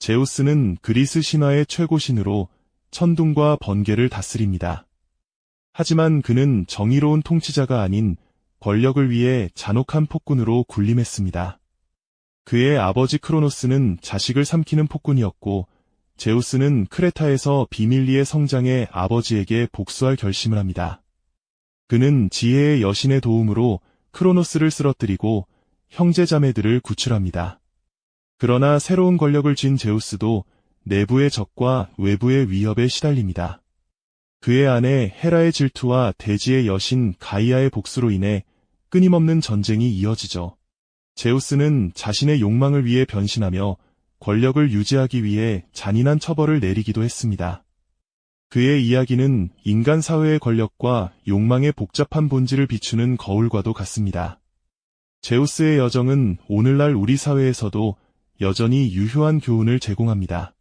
제우스는 그리스 신화의 최고신으로 천둥과 번개를 다스립니다. 하지만 그는 정의로운 통치자가 아닌 권력을 위해 잔혹한 폭군으로 군림했습니다. 그의 아버지 크로노스는 자식을 삼키는 폭군이었고 제우스는 크레타에서 비밀리에 성장해 아버지에게 복수할 결심을 합니다. 그는 지혜의 여신의 도움으로 크로노스를 쓰러뜨리고 형제자매들을 구출합니다. 그러나 새로운 권력을 쥔 제우스도 내부의 적과 외부의 위협에 시달립니다. 그의 아내 헤라의 질투와 대지의 여신 가이아의 복수로 인해 끊임없는 전쟁이 이어지죠. 제우스는 자신의 욕망을 위해 변신하며 권력을 유지하기 위해 잔인한 처벌을 내리기도 했습니다. 그의 이야기는 인간 사회의 권력과 욕망의 복잡한 본질을 비추는 거울과도 같습니다. 제우스의 여정은 오늘날 우리 사회에서도 여전히 유효한 교훈을 제공합니다.